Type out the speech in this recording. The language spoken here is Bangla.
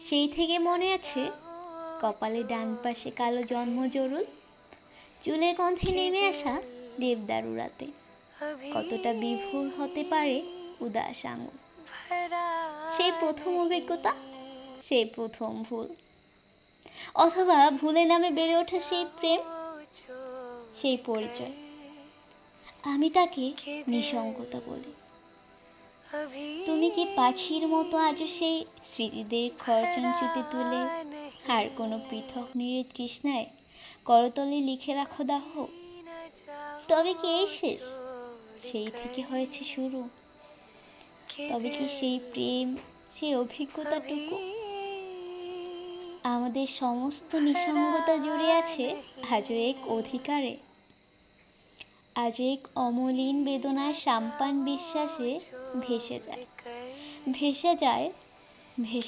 সেই থেকে মনে আছে কপালে ডান পাশে কালো জন্ম জরুল চুলের গন্ধে নেমে আসা দেবদারু রাতে কতটা বিভোর হতে পারে উদাস আঙুল। সেই প্রথম অভিজ্ঞতা সেই প্রথম ভুল। অথবা ভুলে নামে বেড়ে ওঠা সেই প্রেম, সেই পরিচয়। আমি তাকে নিঃসঙ্গতা বলি। তুমি কি পাখির মতো আজও সেই স্মৃতিদের খরচঞ্চুতে তুলে? আর কোনো পৃথক নিরে তৃষ্ণায় করতলে লিখে রাখো দাহ? তবে কি এই শেষ? সেই থেকে হয়েছে শুরু। তবে কি সেই প্রেম, সেই অভিজ্ঞতাটুকু? আমাদের সমস্ত নিঃসঙ্গতা জুড়ে আছে আজও এক অধিকারে। আজও এক অমলিন বেদনায় সাম্পান বিশ্বাসে ভেসে যায়। ভেসে যায় ভেসে